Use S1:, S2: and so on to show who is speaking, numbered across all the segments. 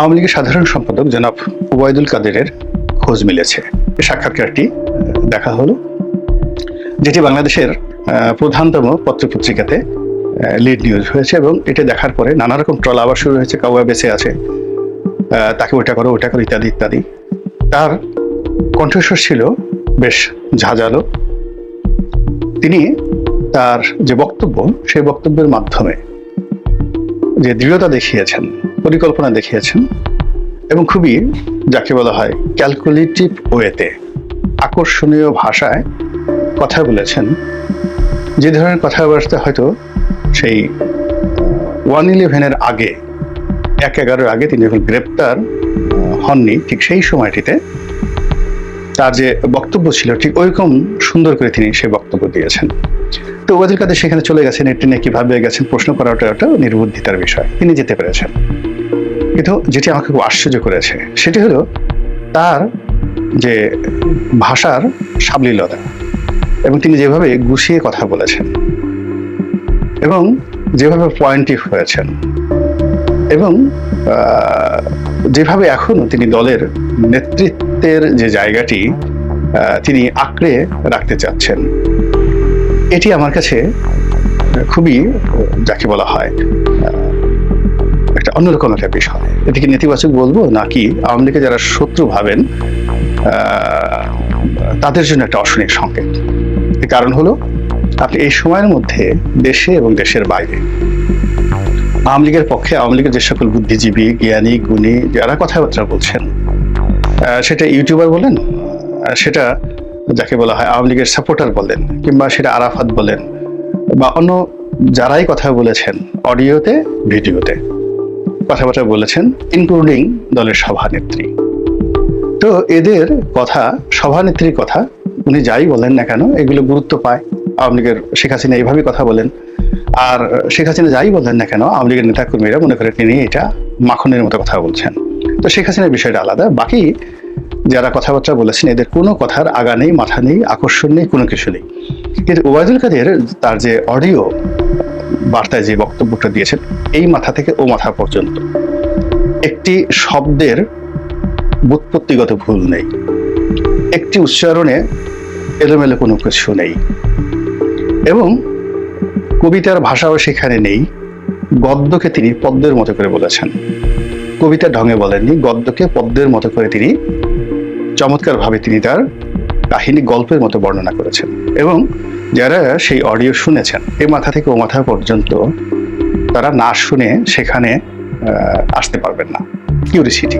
S1: আওয়ামী লীগের সাধারণ সম্পাদক জনাব ওবায়দুল কাদেরের খোঁজ মিলেছে। সাক্ষাৎকারটি দেখা হলো, যেটি বাংলাদেশের প্রধানতম পত্রপত্রিকাতে লিড নিউজ হয়েছে এবং এটা দেখার পরে নানা রকম ট্রল আবার শুরু হয়েছে, কাউয়া বেঁচে আছে তাকে ওটা করো ওটা করো, ইত্যাদি ইত্যাদি। তার কণ্ঠস্বর ছিল বেশ ঝাঁঝালো। তিনি তার যে বক্তব্য, সেই বক্তব্যের মাধ্যমে যে দৃঢ়তা দেখিয়েছেন পরিকল্পনা দেখিয়েছেন এবং খুবই যাকে বলা হয় ক্যালকুলেটিভ ওয়েতে আকর্ষণীয় ভাষায় কথা বলেছেন। যে ধরনের কথাবার্তা হয়তো সেই ওয়ান ইলেভেনের আগে, এক এগারোর আগে তিনি যখন গ্রেপ্তার হননি, ঠিক সেই সময়টিতে তার যে বক্তব্য ছিল, ঠিক ওইরকম সুন্দর করে তিনি সেই বক্তব্য দিয়েছেন। তো ওবায়দুল কাদের সেখানে চলে গেছেন এটি নিয়ে কীভাবে গেছেন, প্রশ্ন করাটা ওটা নির্বুদ্ধিতার বিষয়। তিনি যেতে পেরেছেন। কিন্তু যেটি আমাকে খুব আশ্চর্য করেছে, সেটি হলো তার যে ভাষার সাবলীলতা এবং তিনি যেভাবে গুছিয়ে কথা বলেছেন এবং যেভাবে পয়েন্টিভ হয়েছেন এবং যেভাবে এখনও তিনি দলের নেতৃত্বের যে জায়গাটি তিনি আঁকড়ে রাখতে চাচ্ছেন, এটি আমার কাছে খুবই যাকে বলা হয় একটা অন্যরকম একটা বিষয়। এদিকে নেতিবাচক বলব নাকি আওয়ামী লীগকে যারা শত্রু ভাবেন তাদের জন্য একটা অশনিক সংকেত। কারণ হলো, আপনি এই সময়ের মধ্যে দেশে এবং দেশের বাইরে, আওয়ামী লীগের পক্ষে আওয়ামী লীগের যে সকল বুদ্ধিজীবী, জ্ঞানী, গুণী যারা কথাবার্তা বলছেন সেটা ইউটিউবার বলেন সেটা যাকে বলা হয় আওয়ামী লীগের সাপোর্টার বলেন, কিংবা সেটা আরাফাত বলেন, বা অন্য যারাই কথা বলেছেন, অডিওতে, ভিডিওতে। কথাবার্তা বলেছেন ইনক্লুডিং দলের সভানেত্রী। তো এদের কথা, সভানেত্রীর কথা, উনি যাই বলেন না কেন, এগুলো গুরুত্ব পায়। আওয়ামী লীগের শেখ হাসিনা এইভাবেই কথা বলেন। আর শেখ হাসিনা যাই বলেন না কেন, আওয়ামী লীগের নেতাকর্মীরা মনে করে তিনি এটা মাখনের মতো কথা বলছেন। তো শেখ হাসিনার বিষয়টা আলাদা। বাকি যারা কথাবার্তা বলেছেন, এদের কোনো কথার আগা নেই, মাথা নেই, আকর্ষণ নেই, কোনো কিছু নেই। কিন্তু ওবায়দুল কাদের তার যে অডিও বার্তায় যে বক্তব্যটা দিয়েছেন, এই মাথা থেকে ও মাথা পর্যন্ত। একটি শব্দের বুৎপত্তিগত ভুল নেই। একটি উচ্চারণে এলোমেলো কোনো কিছু নেই। এবং কবিতার ভাষাও সেখানে নেই। গদ্যকে তিনি পদ্মের মতো করে বলেছেন। কবিতার ঢঙে বলেননি, গদ্যকে পদ্মের মতো করে তিনি চমৎকারভাবে তিনি তার কাহিনী গল্পের মতো বর্ণনা করেছেন। এবং যারা সেই অডিও শুনেছেন, এ মাথা থেকে ও মাথা পর্যন্ত তারা না শুনে সেখানে আসতে পারবেন না। কিউরিসিটি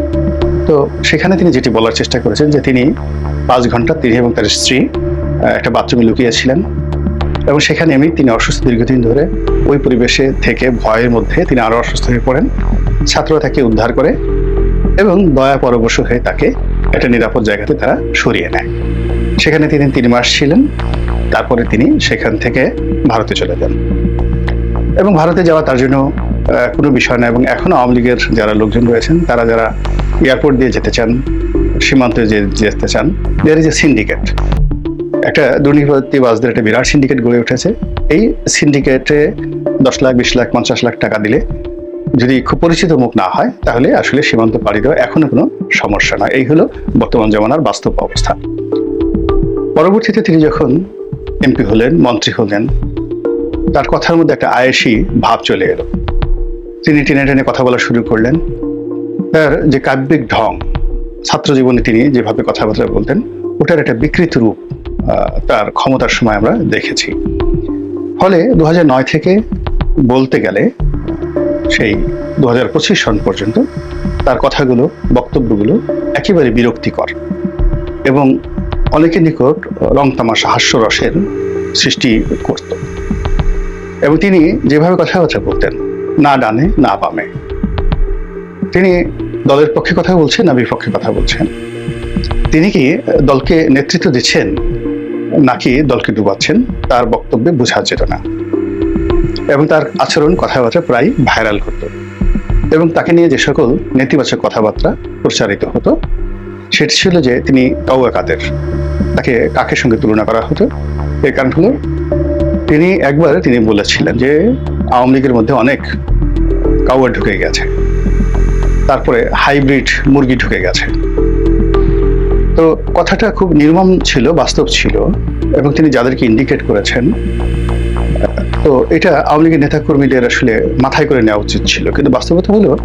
S1: তো সেখানে তিনি যেটি বলার চেষ্টা করেছেন যে তিনি পাঁচ ঘণ্টা তিনি এবং তার স্ত্রী একটা বাথরুমে লুকিয়েছিলেন এবং সেখানে এমনি তিনি অসুস্থ দীর্ঘদিন ধরে ওই পরিবেশে থেকে ভয়ের মধ্যে তিনি আরও অসুস্থ হয়ে পড়েন। ছাত্ররা তাকে উদ্ধার করে এবং দয়া পরবশ হয়ে তাকে একটা নিরাপদ জায়গাতে তারা সরিয়ে নেয়। সেখানে তিনি তিন মাস ছিলেন। তারপরে তিনি সেখান থেকে ভারতে চলে যান। এবং ভারতে যাওয়া তার জন্য কোনো বিষয় না এবং এখনও আওয়ামী লীগের যারা লোকজন রয়েছেন, তারা যারা এয়ারপোর্ট দিয়ে যেতে চান, সীমান্তে যে যেতে চান দেয়ার ইজ এ সিন্ডিকেট একটা দুর্নীতিবাজদের একটা বিরাট সিন্ডিকেট গড়ে উঠেছে। এই সিন্ডিকেটে দশ লাখ, বিশ লাখ, পঞ্চাশ লাখ টাকা দিলে যদি খুব পরিচিত মুখ না হয়, তাহলে আসলে সীমান্ত পাড়ি দেওয়া এখনও কোনো সমস্যা নয় এই হলো বর্তমান জমানার বাস্তব অবস্থা। পরবর্তীতে তিনি যখন এমপি হলেন, মন্ত্রী হলেন, তার কথার মধ্যে একটা আয়েসি ভাব চলে এলো। তিনি টেনে টেনে কথা বলা শুরু করলেন। তার যে কাব্যিক ঢং, ছাত্র জীবনে তিনি যেভাবে কথাবার্তা বলতেন, ওটার একটা বিকৃত রূপ তার ক্ষমতার সময় আমরা দেখেছি। ফলে দু নয় থেকে বলতে গেলে সেই দু হাজার পঁচিশ সন পর্যন্ত তার কথাগুলো, বক্তব্যগুলো একেবারে বিরক্তিকর এবং অনেকের নিকট রং তামাশা হাস্যরসের সৃষ্টি করত। এবং তিনি যেভাবে কথাবার্তা বলতেন, না ডানে, না বামে। তিনি দলের পক্ষে কথা বলছেন, না বিপক্ষে কথা বলছেন। তিনি কি দলকে নেতৃত্ব দিচ্ছেন, নাকি দলকে ডুবাচ্ছেন, তার বক্তব্যে বোঝা যেত না। এবং তার আচরণ, কথাবার্তা প্রায় ভাইরাল হতো এবং তাকে নিয়ে যে সকল নেতিবাচক কথাবার্তা প্রচারিত হতো, সেটি ছিল যে তিনি কাউয়া কাদের তাকে কাকের সঙ্গে তুলনা করা হতো? এর কারণ হলো, তিনি একবার তিনি বলেছিলেন যে, আওয়ামী লীগের মধ্যে অনেক কাউয়া ঢুকে গেছে। তারপরে হাইব্রিড মুরগি ঢুকে গেছে। তো কথাটা খুব নির্মম ছিল, বাস্তব ছিল, এবং তিনি যাদেরকে ইন্ডিকেট করেছেন, তো এটা আওয়ামী লীগের নেতাকর্মীদের আসলে মাথায় করে নেওয়া উচিত ছিল। কিন্তু বাস্তবতা হলো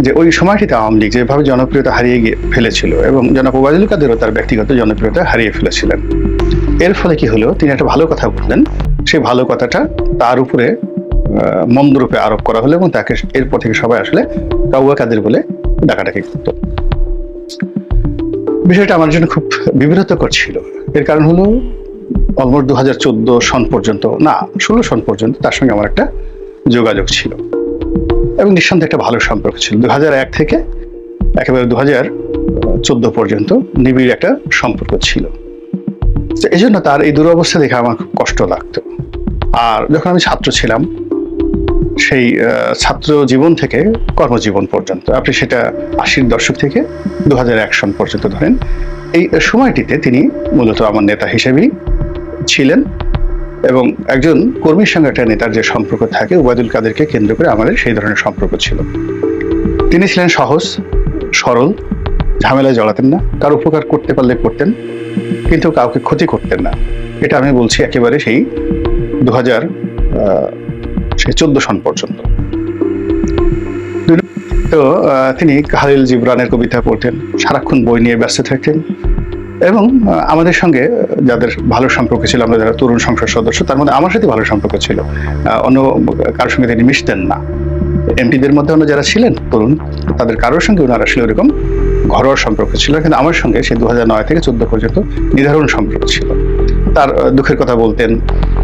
S1: যে ওই সময়টিতে আওয়ামী লীগ যেভাবে জনপ্রিয়তা হারিয়ে গিয়ে ফেলেছিল এবং জনাব ওবায়দুল কাদেরও তার ব্যক্তিগত জনপ্রিয়তা হারিয়ে ফেলেছিলেন। এর ফলে কি হলো? তিনি একটা ভালো কথা বললেন। সেই ভালো কথাটা তার উপরে মন্দরূপে আরোপ করা হলো এবং তাকে এরপর থেকে সবাই আসলে কাউয়া কাদের বলে ডাকাডাকি করতো। বিষয়টা আমার জন্য খুব বিব্রতকর ছিল। এর কারণ হলো, অলমোস্ট দু হাজার চোদ্দ সন পর্যন্ত, না, ষোলো সন পর্যন্ত তার সঙ্গে আমার একটা যোগাযোগ ছিল। এবং নিঃসন্দেহে একটা ভালো সম্পর্ক ছিল। দু এক থেকে একেবারে দু হাজার চোদ্দ পর্যন্ত নিবিড় একটা সম্পর্ক ছিল। এই জন্য তার এই দুরবস্থা দেখে আমার খুব কষ্ট লাগতো। আর যখন আমি ছাত্র ছিলাম, সেই ছাত্র জীবন থেকে কর্মজীবন পর্যন্ত, আপনি সেটা আশির দশক থেকে দু এক সন পর্যন্ত ধরেন, এই সময়টিতে তিনি মূলত আমার নেতা হিসেবেই ছিলেন। এবং একজন কর্মীর সঙ্গে একটা নেতার যে সম্পর্ক থাকে, ওবায়দুল কাদেরকে কেন্দ্র করে আমাদের সেই ধরনের সম্পর্ক ছিল। তিনি ছিলেন সহজ সরল ঝামেলায় জড়াতেন না, কার উপকার করতে পারলে করতেন, কিন্তু কাউকে ক্ষতি করতেন না। এটা আমি বলছি একেবারে সেই দু হাজার সেই চোদ্দ সন পর্যন্ত। তো তিনি খালিল জিবরানের কবিতা পড়তেন, সারাক্ষণ বই নিয়ে ব্যস্ত থাকতেন এবং আমাদের সঙ্গে যাদের ভালো সম্পর্ক ছিল, আমরা যারা তরুণ সংসদ সদস্য, তার মধ্যে আমার সাথে ভালো সম্পর্ক ছিল। অন্য কারোর সঙ্গে তিনি মিশতেন না। এমপিদের মধ্যে অন্য যারা ছিলেন তরুণ, তাদের কারোর সঙ্গে ওনার আসলে ওরকম ঘরোয়া সম্পর্ক ছিল, কিন্তু আমার সঙ্গে সে দু নয় থেকে চোদ্দ পর্যন্ত নির্ধারণ সম্পর্ক ছিল। তার দুঃখের কথা বলতেন,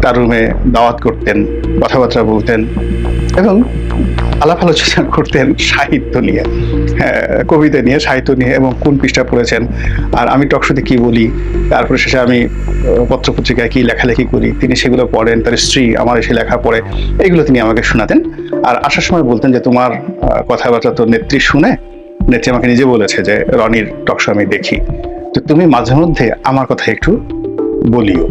S1: তার রুমে দাওয়াত করতেন, কথাবার্তা বলতেন এবং আলাপ আলোচনা করতেন, সাহিত্য নিয়ে। কবিতা নিয়ে, সাহিত্য নিয়ে এবং কোন পৃষ্ঠা পড়েছেন? আর আমি টকশোতে কি বলি? তারপরে শেষে আমি পত্রপত্রিকায় কি লেখালেখি করি? তিনি সেগুলো পড়েন, তার স্ত্রী আমার এসে লেখা পড়ে, এগুলো তিনি আমাকে শোনাতেন। আর আসার সময় বলতেন যে, তোমার কথাবার্তা তো নেত্রী শুনে, নেত্রী আমাকে নিজে বলেছে যে, রনির টকশো আমি দেখি। তো তুমি মাঝে মধ্যে আমার কথা একটু বলিও।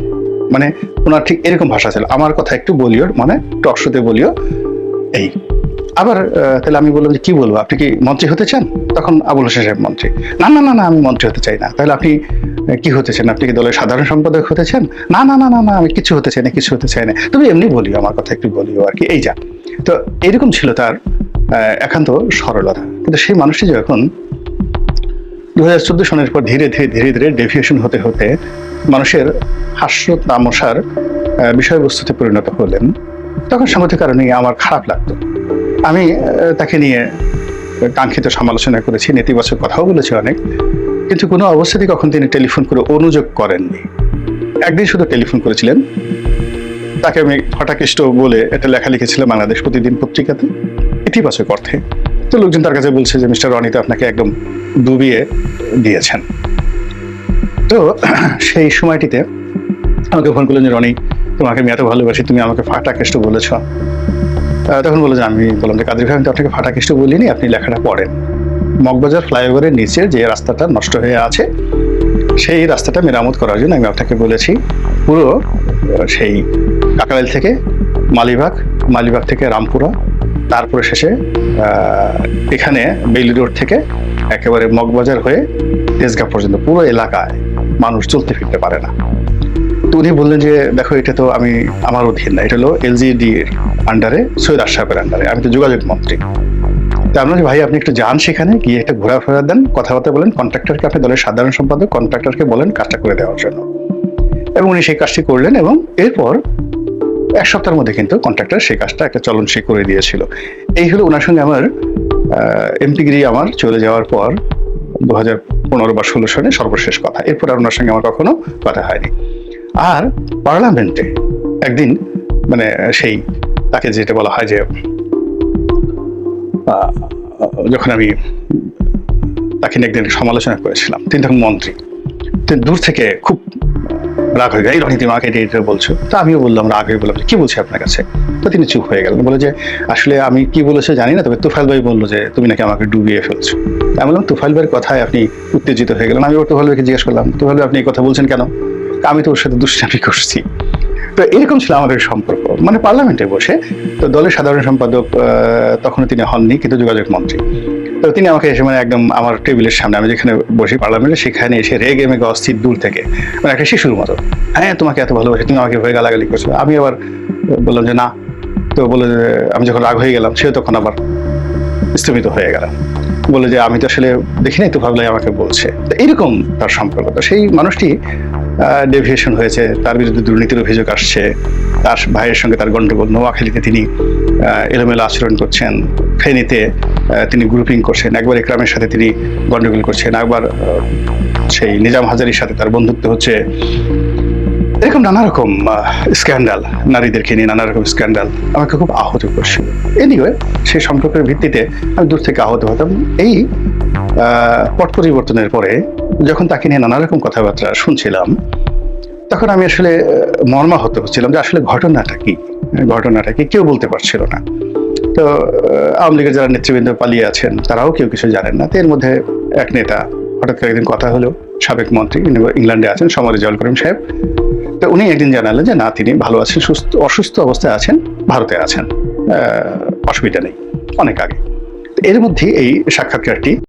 S1: মানে ওনার ঠিক এরকম ভাষা ছিল, আমার কথা একটু বলিও মানে টকশোতে বলিও, এই। আবার তাহলে আমি বললাম যে কি বলব? আপনি কি মন্ত্রী হতে চান? তখন আবুল হোসেন সাহেব মন্ত্রী। না না না না, আমি মন্ত্রী হতে চাই না। তাহলে আপনি কি হতে চান? আপনি কি দলের সাধারণ সম্পাদক হতে চান? না না না না না, আমি কিছু হতে চাই না, কিছু হতে চাই না। তুমি এমনি বলিও, আমার কথা একটু বলিও আর কি। এই যা। তো এরকম ছিল তার একান্ত সরলতা। কিন্তু সেই মানুষটি যখন দু হাজার চোদ্দ সনের পর ধীরে ধীরে ধীরে ধীরে ডেভিয়েশন হতে হতে মানুষের হাস্য তামশার বিষয়বস্তুতে পরিণত হলেন, তখন সাংগতিক কারণে আমার খারাপ লাগতো। আমি তাকে নিয়ে কাঙ্ক্ষিত সমালোচনা করেছি, নেতিবাচক কথাও বলেছি অনেক। কিন্তু কোনো অবস্থাতেই কখন তিনি টেলিফোন করে অনুযোগ করেননি। একদিন শুধু টেলিফোন করেছিলেন। তাকে আমি হঠাৎ বলে একটা লেখা লিখেছিলাম বাংলাদেশ প্রতিদিন পত্রিকাতে, ইতিবাচক অর্থে। তো লোকজন তার কাছে বলছে যে, মিস্টার রনিতে আপনাকে একদম ডুবিয়ে দিয়েছেন। তো সেই সময়টিতে আমাকে ফোন করলেন যে, রনি, তোমাকে আমি এত ভালোবাসি, তুমি আমাকে ফাটা কেষ্ট বলেছ। তখন বলে যে, আমি বললাম যে, কাদের ভাই আমি তো আপনাকে ফাটা কেষ্ট বলিনি, আপনি লেখাটা পড়েন। মগবাজার ফ্লাইওভারের নিচে যে রাস্তাটা নষ্ট হয়ে আছে, সেই রাস্তাটা মেরামত করার জন্য আমি আপনাকে বলেছি, পুরো সেই কাকারাইল থেকে মালিবাগ মালিবাগ থেকে রামপুরা, তারপরে শেষে এখানে বেইলি রোড থেকে একেবারে মগবাজার হয়ে তেজগাঁ পর্যন্ত, পুরো এলাকায় মানুষ চলতে ফিরতে পারে না। তো উনি বললেন যে, দেখো, এটা তো আমি, আমার অধীন না, এটা হলো এলজিডি এর আন্ডারে সৈয়দ আশরাফের আন্ডারে আমি তো যোগাযোগ মন্ত্রী। তা আমরা ভাই, আপনি একটু যান সেখানে, গিয়ে একটা ঘোরাফেরা দেন, কথাবার্তা বলেন। কন্ট্রাক্টরকে আপনি দলের সাধারণ সম্পাদক কন্ট্রাক্টরকে বলেন কাজটা করে দেওয়ার জন্য। এবং উনি সেই কাজটি করলেন এবং এরপর এক সপ্তাহের মধ্যে কিন্তু কন্ট্রাক্টর সেই কাজটা একটা চলন সে করে দিয়েছিল। এই হলো ওনার সঙ্গে আমার এমপিগিরি আমার চলে যাওয়ার পর দু হাজার পনেরো বা ষোলো সালে সর্বশেষ কথা। এরপর আর ওনার সঙ্গে আমার কখনো কথা হয়নি। আর পার্লামেন্টে একদিন মানে সেই তাকে যেটা বলা হয় যে যখন আমি তাকে নিয়ে একদিন সমালোচনা করেছিলাম, তিনি তখন মন্ত্রী। তিনি দূর থেকে খুব রাগ হয়ে গেল, এই রনিতি, মাকে এটা বলছো? তো আমিও বললাম, রাগ হয়ে বললাম, কি বলছি আপনার কাছে? তো তিনি চুপ হয়ে গেলেন। বলে যে, আসলে আমি কি বলেছে জানি না, তবে তুফাইল ভাই বলল যে, তুমি নাকি আমাকে ডুবিয়ে ফেলছো। আমি বললাম, তুফাইল ভাইয়ের কথায় আপনি উত্তেজিত হয়ে গেলেন। আমি ওর তুফাইল ভাইকে জিজ্ঞেস করলাম, তুফাইল ভাই, আপনি এই কথা বলছেন কেন? আমি তো ওর সাথে দুষ্টামি করছি। তো এরকম ছিল আমাদের সম্পর্ক। মানে পার্লামেন্টে বসে তো দলের সাধারণ সম্পাদক আহ, তখনও তিনি হননি কিন্তু যোগাযোগ মন্ত্রী। তো তিনি আমাকে এসে মানে একদম আমার টেবিলের সামনে আমি যেখানে বসি পার্লামেন্টে সেখানে এসে রেগে মেগে অস্থির দূর থেকে মানে একটা শিশুর মতো হ্যাঁ তোমাকে এত ভালোবাসি তুমি আমাকে ভয়ে গালাগালি করছ। আমি আবার বললাম যে না। তো বলে আমি যখন রাগ হয়ে গেলাম সেও তখন আবার স্থগিত হয়ে গেলাম বলে যে আমি তো আসলে দেখি নাই তো ভাবলাই আমাকে বলছে। তো এইরকম তার সম্পর্ক। তো সেই মানুষটি ডেভিয়েশন হয়েছে, তার বিরুদ্ধে দুর্নীতির অভিযোগ আসছে, তার ভাইয়ের সঙ্গে তার গণ্ডগোল, নোয়াখালীতে তিনি এলোমেলো আচরণ করছেন, ফেনীতে তিনি গ্রুপিং করছেন, একবার একরামের সাথে তিনি গণ্ডগোল করছেন, একবার সেই নিজাম হাজারির সাথে তার বন্ধুত্ব হচ্ছে। এরকম নানা রকম স্ক্যান্ডাল নারীদেরকে নিয়ে নানা রকম স্ক্যান্ডাল আমাকে খুব আহত করছিল। এনিওয়ে সেই সম্পর্কের ভিত্তিতে আমি দূর থেকে আহত হতাম। এই পট পরিবর্তনের পরে যখন তাকে নিয়ে নানা রকম কথাবার্তা শুনছিলাম, তখন আমি আসলে মর্মাহত হচ্ছিলাম যে আসলে ঘটনাটা কি? ঘটনাটা কি কেউ বলতে পারছিল না। তো আওয়ামী লীগের যারা নেতৃবৃন্দ পালিয়ে আছেন, তারাও কেউ কিছু জানেন না। তো এর মধ্যে এক নেতা, হঠাৎ করে একদিন কথা হলো, সাবেক মন্ত্রী ইংল্যান্ডে আছেন সমর জল করিম সাহেব। তো উনি একদিন জানালেন যে, না, তিনি ভালো আছেন, সুস্থ, অসুস্থ অবস্থায় আছেন, ভারতে আছেন। অসুবিধা নেই, অনেক আগে। এর মধ্যে এই সাক্ষাৎকারটি